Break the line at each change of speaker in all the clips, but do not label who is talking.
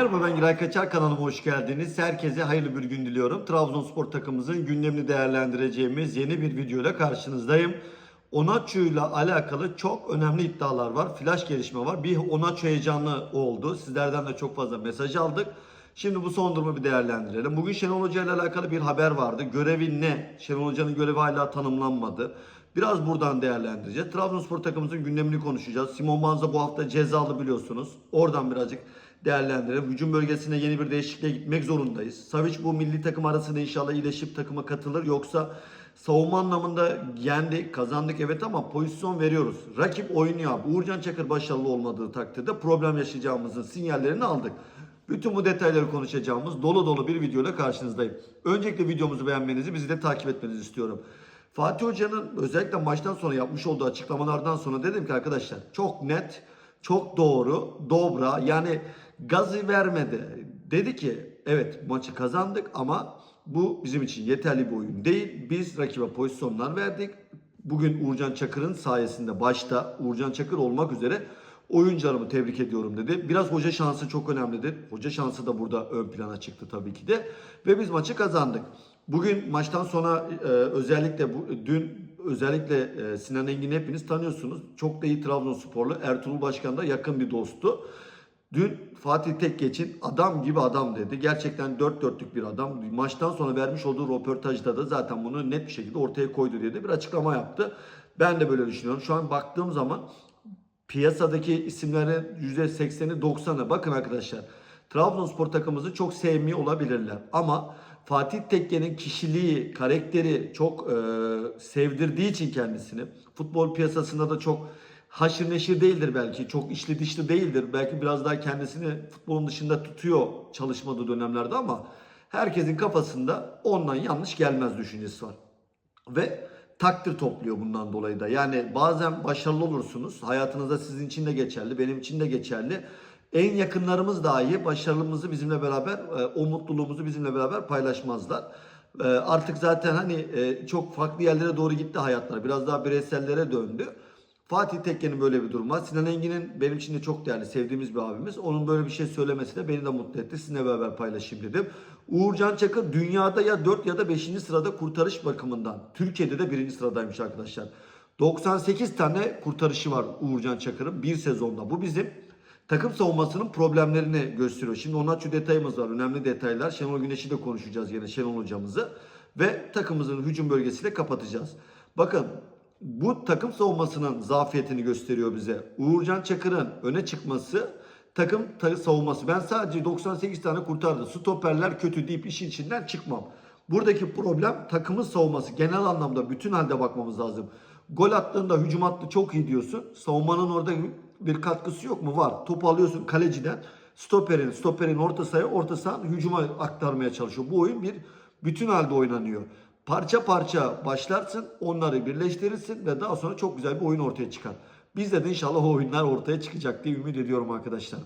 Merhaba ben Giray Kaçar kanalıma hoş geldiniz. Herkese hayırlı bir gün diliyorum. Trabzonspor takımımızın gündemini değerlendireceğimiz yeni bir videoyla karşınızdayım. Onaçu ile alakalı çok önemli iddialar var. Flash gelişme var. Bir Onaçu heyecanı oldu. Sizlerden de çok fazla mesaj aldık. Şimdi bu son durumu bir değerlendirelim. Bugün Şenol Hoca ile alakalı bir haber vardı. Görevi ne? Şenol Hoca'nın görevi hala tanımlanmadı. Biraz buradan değerlendireceğiz. Trabzonspor takımımızın gündemini konuşacağız. Simon Banza bu hafta cezalı biliyorsunuz. Oradan birazcık değerlendirelim. Hücum bölgesine yeni bir değişikliğe gitmek zorundayız. Savic bu milli takım arasında inşallah iyileşip takıma katılır. Yoksa savunma anlamında yendik, kazandık evet ama pozisyon veriyoruz. Rakip oynuyor. Uğurcan Çakır başarılı olmadığı takdirde problem yaşayacağımızın sinyallerini aldık. Bütün bu detayları konuşacağımız dolu dolu bir videoyla karşınızdayım. Öncelikle videomuzu beğenmenizi, bizi de takip etmenizi istiyorum. Fatih Hoca'nın özellikle maçtan sonra yapmış olduğu açıklamalardan sonra dedim ki arkadaşlar çok net, çok doğru, dobra yani gazı vermedi. Dedi ki evet maçı kazandık ama bu bizim için yeterli bir oyun değil. Biz rakibe pozisyonlar verdik. Bugün Uğurcan Çakır'ın sayesinde başta Uğurcan Çakır olmak üzere oyuncularımı tebrik ediyorum dedi. Biraz hoca şansı çok önemlidir. Hoca şansı da burada ön plana çıktı tabii ki de. Ve biz maçı kazandık. Bugün maçtan sonra e, özellikle bu dün özellikle e, Sinan Engin'i hepiniz tanıyorsunuz. Çok da iyi Trabzonsporlu. Ertuğrul Başkan da yakın bir dostu. Dün Fatih Tekkeç'in adam gibi adam dedi. Gerçekten dört dörtlük bir adam. Maçtan sonra vermiş olduğu röportajda da zaten bunu net bir şekilde ortaya koydu diye de bir açıklama yaptı. Ben de böyle düşünüyorum. Şu an baktığım zaman piyasadaki isimlerin %80'i 90'ı bakın arkadaşlar. Trabzonspor takımımızı çok sevmiyor olabilirler. Ama Fatih Tekke'nin kişiliği, karakteri çok e, sevdirdiği için kendisini futbol piyasasında da çok haşır neşir değildir belki. Çok içli dışlı değildir. Belki biraz daha kendisini futbolun dışında tutuyor çalışmadığı dönemlerde ama herkesin kafasında ondan yanlış gelmez düşüncesi var. Ve takdir topluyor bundan dolayı da. Yani bazen başarılı olursunuz. Hayatınızda sizin için de geçerli, benim için de geçerli. En yakınlarımız dahi başarımızı bizimle beraber, e, o mutluluğumuzu bizimle beraber paylaşmazlar. E, Artık zaten hani e, çok farklı yerlere doğru gitti hayatlar. Biraz daha bireysellere döndü. Fatih Tekke'nin böyle bir durumu var. Sinan Engin'in benim için de çok değerli, sevdiğimiz bir abimiz. Onun böyle bir şey söylemesi de beni de mutlu etti. Sizinle beraber paylaşayım dedim. Uğurcan Çakır dünyada ya 4 ya da 5. sırada kurtarış bakımından. Türkiye'de de 1. sıradaymış arkadaşlar. 98 tane kurtarışı var Uğurcan Çakır'ın bir sezonda. Bu bizim takım savunmasının problemlerini gösteriyor. Şimdi ona şu detayımız var. Önemli detaylar. Şenol Güneş'i de konuşacağız yine Şenol hocamızı. Ve takımımızın hücum bölgesiyle kapatacağız. Bakın bu takım savunmasının zafiyetini gösteriyor bize. Uğurcan Çakır'ın öne çıkması takım ta- savunması. Ben sadece 98 tane kurtardı. Stoperler kötü deyip işin içinden çıkmam. Buradaki problem takımın savunması. Genel anlamda bütün halde bakmamız lazım. Gol attığında hücum hattı çok iyi diyorsun. Savunmanın orada bir katkısı yok mu? Var. Topu alıyorsun kaleciden. Stoperin, stoperin orta sahaya, orta sahanın hücuma aktarmaya çalışıyor. Bu oyun bir bütün halde oynanıyor. Parça parça başlarsın, onları birleştirirsin ve daha sonra çok güzel bir oyun ortaya çıkar. Bizde de inşallah o oyunlar ortaya çıkacak diye ümit ediyorum arkadaşlar.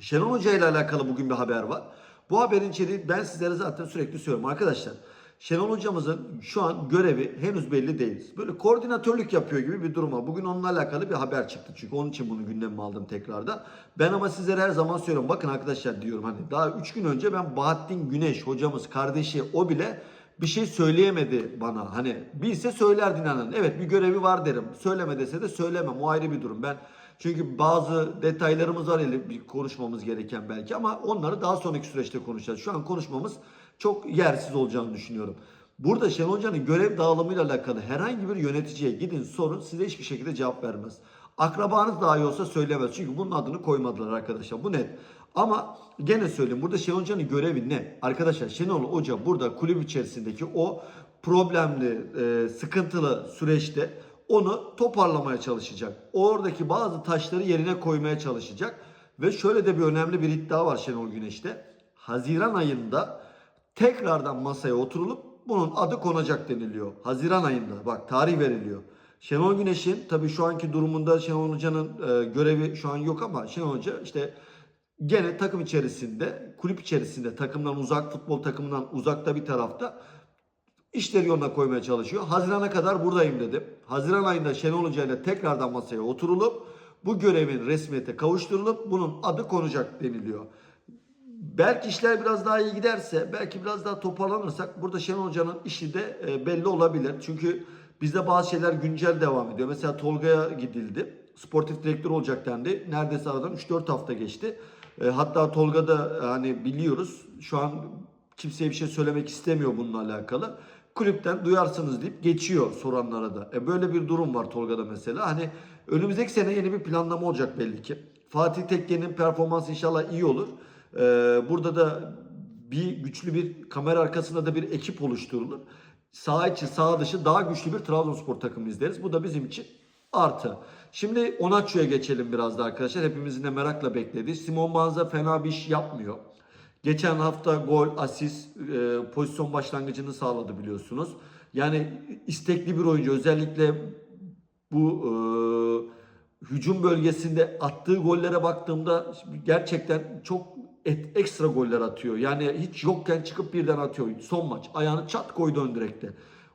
Şenol Hoca ile alakalı bugün bir haber var. Bu haberin içeriği ben sizlere zaten sürekli söylüyorum arkadaşlar. Şenol hocamızın şu an görevi henüz belli değil. Böyle koordinatörlük yapıyor gibi bir durum var. Bugün onunla alakalı bir haber çıktı. Çünkü onun için bunu gündeme aldım tekrardan. Ben ama sizlere her zaman söylüyorum. Bakın arkadaşlar diyorum hani daha 3 gün önce ben Bahattin Güneş hocamız kardeşi o bile bir şey söyleyemedi bana. Hani bilse söylerdi inanın. Evet bir görevi var derim. Söyleme dese de söylemem. O ayrı bir durum. Ben çünkü bazı detaylarımız var ele bir konuşmamız gereken belki ama onları daha sonraki süreçte konuşacağız. Şu an konuşmamız çok yersiz olacağını düşünüyorum. Burada Şenol Hoca'nın görev dağılımıyla alakalı herhangi bir yöneticiye gidin sorun size hiçbir şekilde cevap vermez. Akrabanız dahi olsa söylemez. Çünkü bunun adını koymadılar arkadaşlar. Bu net. Ama gene söyleyeyim burada Şenol Hoca'nın görevi ne? Arkadaşlar Şenol Hoca burada kulüp içerisindeki o problemli, e, sıkıntılı süreçte onu toparlamaya çalışacak. Oradaki bazı taşları yerine koymaya çalışacak. Ve şöyle de bir önemli bir iddia var Şenol Güneş'te. Haziran ayında tekrardan masaya oturulup bunun adı konacak deniliyor. Haziran ayında bak tarih veriliyor. Şenol Güneş'in tabii şu anki durumunda Şenol Hoca'nın e, görevi şu an yok ama Şenol Hoca işte gene takım içerisinde, kulüp içerisinde takımdan uzak, futbol takımından uzakta bir tarafta işleri yoluna koymaya çalışıyor. Hazirana kadar buradayım dedim. Haziran ayında Şenol Hoca ile tekrardan masaya oturulup bu görevin resmiyete kavuşturulup bunun adı konacak deniliyor. belki işler biraz daha iyi giderse, belki biraz daha toparlanırsak burada Şenol Hoca'nın işi de e, belli olabilir. Çünkü bizde bazı şeyler güncel devam ediyor. Mesela Tolga'ya gidildi. Sportif direktör olacak dendi. Neredeyse aradan 3-4 hafta geçti. E, hatta Tolga da e, hani biliyoruz şu an kimseye bir şey söylemek istemiyor bununla alakalı. Kulüpten duyarsınız deyip geçiyor soranlara da. E böyle bir durum var Tolga'da mesela. Hani önümüzdeki sene yeni bir planlama olacak belli ki. Fatih Tekke'nin performansı inşallah iyi olur. E, burada da bir güçlü bir kamera arkasında da bir ekip oluşturulur. Sağ içi sağ dışı daha güçlü bir Trabzonspor takımı izleriz. Bu da bizim için artı. Şimdi Onaçu'ya geçelim biraz da arkadaşlar. Hepimizin de merakla beklediği. Simon Banza fena bir iş yapmıyor. Geçen hafta gol, asist, e, pozisyon başlangıcını sağladı biliyorsunuz. Yani istekli bir oyuncu. Özellikle bu e, hücum bölgesinde attığı gollere baktığımda gerçekten çok et, ekstra goller atıyor. Yani hiç yokken çıkıp birden atıyor. Son maç ayağını çat koydu ön direkte.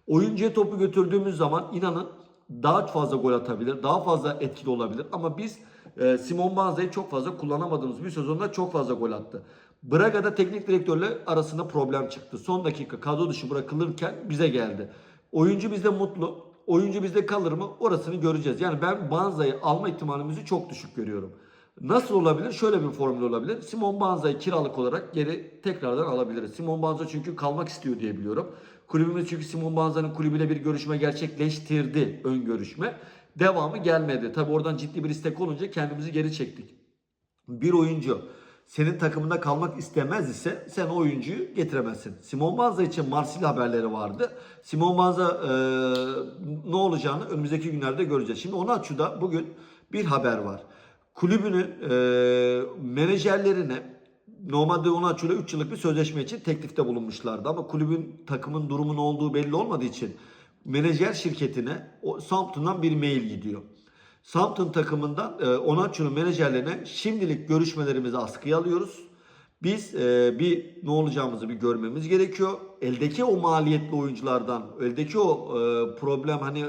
Oyuncuya topu götürdüğümüz zaman inanın daha fazla gol atabilir, daha fazla etkili olabilir. Ama biz e, Simon Banza'yı çok fazla kullanamadığımız bir sezonda çok fazla gol attı. Braga'da teknik direktörle arasında problem çıktı. Son dakika kadro dışı bırakılırken bize geldi. Oyuncu bizde mutlu. Oyuncu bizde kalır mı? Orasını göreceğiz. Yani ben Banza'yı alma ihtimalimizi çok düşük görüyorum. Nasıl olabilir? Şöyle bir formül olabilir. Simon Banza'yı kiralık olarak geri tekrardan alabiliriz. Simon Banza çünkü kalmak istiyor diye biliyorum. Kulübümüz çünkü Simon Banza'nın kulübüyle bir görüşme gerçekleştirdi. Ön görüşme. Devamı gelmedi. Tabi oradan ciddi bir istek olunca kendimizi geri çektik. Bir oyuncu senin takımında kalmak istemez ise sen o oyuncuyu getiremezsin. Simon Banza için Marsilya haberleri vardı. Simon Banza e, ne olacağını önümüzdeki günlerde göreceğiz. Şimdi Onaçu'da bugün bir haber var. Kulübünün e, menajerlerine normalde Onaçu'yla 3 yıllık bir sözleşme için teklifte bulunmuşlardı. Ama kulübün takımın durumun olduğu belli olmadığı için menajer şirketine Southampton'dan bir mail gidiyor. Southampton takımından e, Onaçu'nun menajerlerine şimdilik görüşmelerimizi askıya alıyoruz. Biz e, bir ne olacağımızı bir görmemiz gerekiyor. Eldeki o maliyetli oyunculardan, eldeki o e, problem hani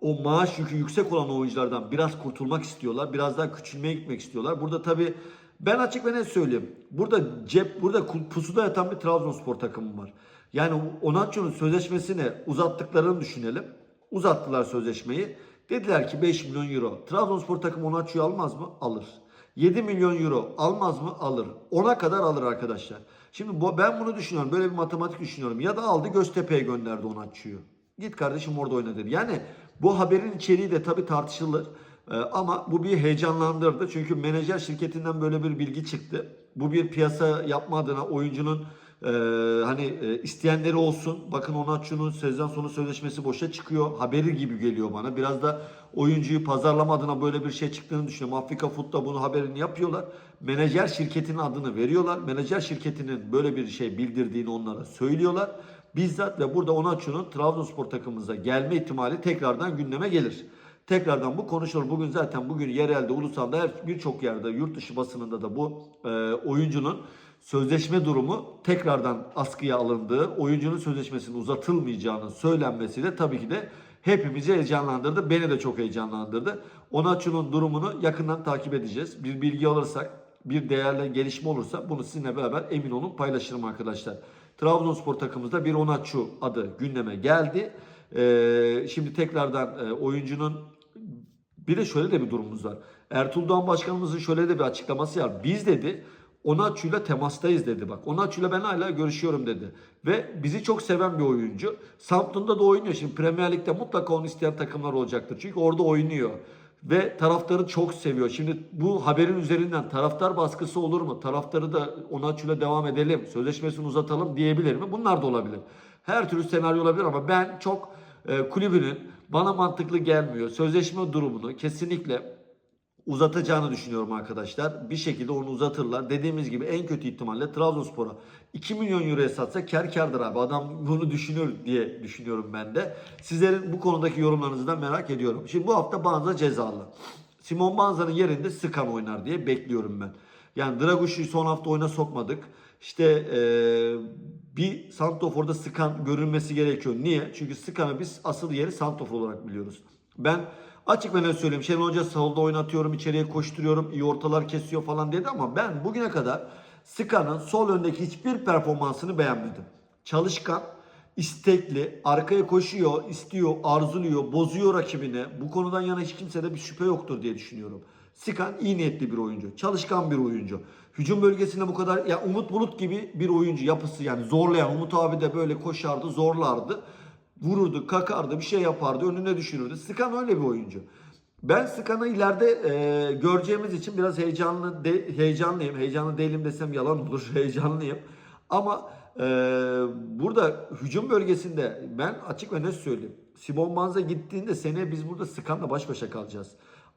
o maaş yükü yüksek olan oyunculardan biraz kurtulmak istiyorlar. Biraz daha küçülmeye gitmek istiyorlar. Burada tabii ben açık ve net söyleyeyim. Burada cep, burada pusuda yatan bir Trabzonspor takımı var. Yani Onaçu'nun sözleşmesini uzattıklarını düşünelim. Uzattılar sözleşmeyi. Dediler ki 5 milyon euro. Trabzonspor takımı Onaçu'yu almaz mı? Alır. 7 milyon euro almaz mı? Alır. 10'a kadar alır arkadaşlar. Şimdi bu, ben bunu düşünüyorum. Böyle bir matematik düşünüyorum. Ya da aldı Göztepe'ye gönderdi Onaçu'yu. Git kardeşim orada oyna dedi. Yani bu haberin içeriği de tabii tartışılır. Ee, ama bu bir heyecanlandırdı. Çünkü menajer şirketinden böyle bir bilgi çıktı. Bu bir piyasa yapma adına oyuncunun e, hani e, isteyenleri olsun. Bakın Onaçu'nun sezon sonu sözleşmesi boşa çıkıyor. Haberi gibi geliyor bana. Biraz da oyuncuyu pazarlama adına böyle bir şey çıktığını düşünüyorum. Afrika Foot'ta bunu haberini yapıyorlar. Menajer şirketinin adını veriyorlar. Menajer şirketinin böyle bir şey bildirdiğini onlara söylüyorlar. Bizzat ve burada Onaçu'nun Trabzonspor takımımıza gelme ihtimali tekrardan gündeme gelir. Tekrardan bu konuşulur. Bugün zaten bugün yerelde, ulusalda her birçok yerde, yurt dışı basınında da bu e, oyuncunun sözleşme durumu tekrardan askıya alındığı, oyuncunun sözleşmesinin uzatılmayacağının söylenmesiyle tabii ki de hepimizi heyecanlandırdı. Beni de çok heyecanlandırdı. Onaçu'nun durumunu yakından takip edeceğiz. Bir bilgi alırsak, bir değerli gelişme olursa bunu sizinle beraber emin olun paylaşırım arkadaşlar. Trabzonspor takımımızda bir Onaçu adı gündeme geldi. Ee, şimdi tekrardan e, oyuncunun bir de şöyle de bir durumumuz var. Ertuğrul Doğan Başkanımızın şöyle de bir açıklaması var. Biz dedi Onaçu'yla temastayız dedi bak. Onaçu'yla ben hala görüşüyorum dedi. Ve bizi çok seven bir oyuncu. Southampton'da da oynuyor. Şimdi Premier Lig'de mutlaka onu isteyen takımlar olacaktır. Çünkü orada oynuyor. Ve taraftarı çok seviyor. Şimdi bu haberin üzerinden taraftar baskısı olur mu? Taraftarı da Onaçu'yla devam edelim, sözleşmesini uzatalım diyebilir mi? Bunlar da olabilir. Her türlü senaryo olabilir ama ben çok e, kulübünün bana mantıklı gelmiyor. Sözleşme durumunu kesinlikle uzatacağını düşünüyorum arkadaşlar. Bir şekilde onu uzatırlar. Dediğimiz gibi en kötü ihtimalle Trabzonspor'a 2 milyon euroya satsa kar kardır abi. Adam bunu düşünüyor diye düşünüyorum ben de. Sizlerin bu konudaki yorumlarınızı da merak ediyorum. Şimdi bu hafta Banza cezalı. Simon Banza'nın yerinde Sıkan oynar diye bekliyorum ben. Yani Draguş'u son hafta oyuna sokmadık. İşte ee, bir Santofor'da Sıkan görünmesi gerekiyor. Niye? Çünkü Sıkan'ı biz asıl yeri Santofor olarak biliyoruz. Ben Açık ve net söyleyeyim. Şenol Hoca solda oynatıyorum, içeriye koşturuyorum, iyi ortalar kesiyor falan dedi ama ben bugüne kadar Skan'ın sol öndeki hiçbir performansını beğenmedim. Çalışkan, istekli, arkaya koşuyor, istiyor, arzuluyor, bozuyor rakibini. Bu konudan yana hiç kimsede bir şüphe yoktur diye düşünüyorum. Sikan iyi niyetli bir oyuncu, çalışkan bir oyuncu. Hücum bölgesinde bu kadar ya Umut Bulut gibi bir oyuncu yapısı yani zorlayan Umut abi de böyle koşardı, zorlardı. Vururdu, kakardı, bir şey yapardı, önüne düşürürdü. Sikan öyle bir oyuncu. Ben Skan'ı ileride e, göreceğimiz için biraz heyecanlı de, heyecanlıyım. Heyecanlı değilim desem yalan olur. Heyecanlıyım. Ama e, burada hücum bölgesinde ben açık ve net söyleyeyim. Simon Banza gittiğinde seneye biz burada Skan'la baş başa kalacağız.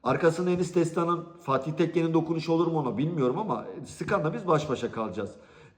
Arkasında Enis Destan'ın Fatih Tekke'nin dokunuşu olur mu ona bilmiyorum ama Skan'la biz baş başa kalacağız.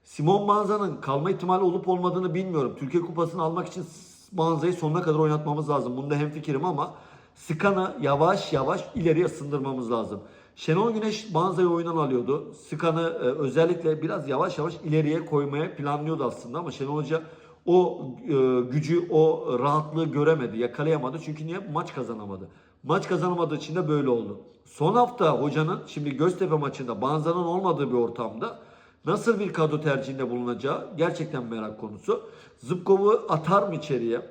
Simon Banza'nın kalma ihtimali olup olmadığını bilmiyorum. Türkiye Kupası'nı almak için Banza'yı sonuna kadar oynatmamız lazım. Bunda hemfikirim ama Skan'ı yavaş yavaş ileriye ısındırmamız lazım. Şenol Güneş Banza'yı oyundan alıyordu. Skan'ı e, özellikle biraz yavaş yavaş ileriye koymaya planlıyordu aslında ama Şenol Hoca o e, gücü, o rahatlığı göremedi, yakalayamadı. Çünkü niye? Maç kazanamadı. Maç kazanamadığı için de böyle oldu. Son hafta hocanın şimdi Göztepe maçında Banza'nın olmadığı bir ortamda nasıl bir kadro tercihinde bulunacağı gerçekten merak konusu. Zubkov'u atar mı içeriye?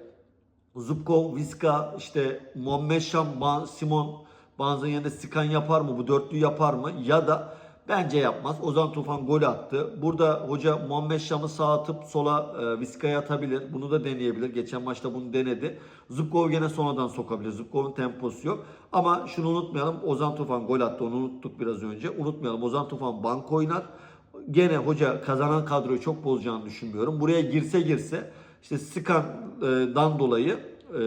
Zubkov, Viska, işte Muhammed Şam, Simon Banza'nın yanında Sikan yapar mı? Bu dörtlüyü yapar mı? Ya da bence yapmaz. Ozan Tufan gol attı. Burada hoca Muhammed Şam'ı sağ atıp sola e, Viska'ya atabilir. Bunu da deneyebilir. Geçen maçta bunu denedi. Zubkov gene sonradan sokabilir. Zubkov'un temposu yok. Ama şunu unutmayalım. Ozan Tufan gol attı. Onu unuttuk biraz önce. Unutmayalım. Ozan Tufan bank oynar. Gene hoca kazanan kadroyu çok bozacağını düşünmüyorum. Buraya girse girse işte Skan'dan dolayı e,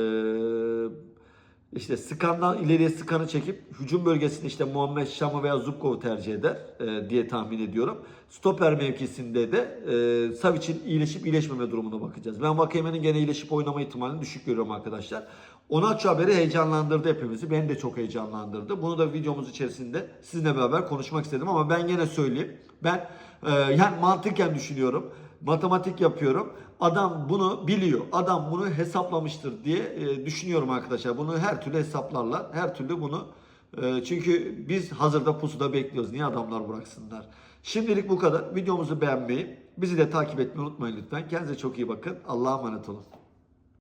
işte Skan'dan ileriye Skan'ı çekip hücum bölgesinde işte Muhammed Şam'ı veya Zubkov'u tercih eder e, diye tahmin ediyorum. Stoper mevkisinde de e, Savic'in iyileşip iyileşmeme durumuna bakacağız. Ben Vakayeme'nin gene iyileşip oynama ihtimalini düşük görüyorum arkadaşlar. Onaçu haberi heyecanlandırdı hepimizi. Beni de çok heyecanlandırdı. Bunu da videomuz içerisinde sizinle beraber konuşmak istedim ama ben gene söyleyeyim. Ben e, yani mantıken düşünüyorum. Matematik yapıyorum. Adam bunu biliyor. Adam bunu hesaplamıştır diye e, düşünüyorum arkadaşlar. Bunu her türlü hesaplarlar. Her türlü bunu e, çünkü biz hazırda pusuda bekliyoruz. Niye adamlar bıraksınlar? Şimdilik bu kadar. Videomuzu beğenmeyi, bizi de takip etmeyi unutmayın lütfen. Kendinize çok iyi bakın. Allah'a emanet olun.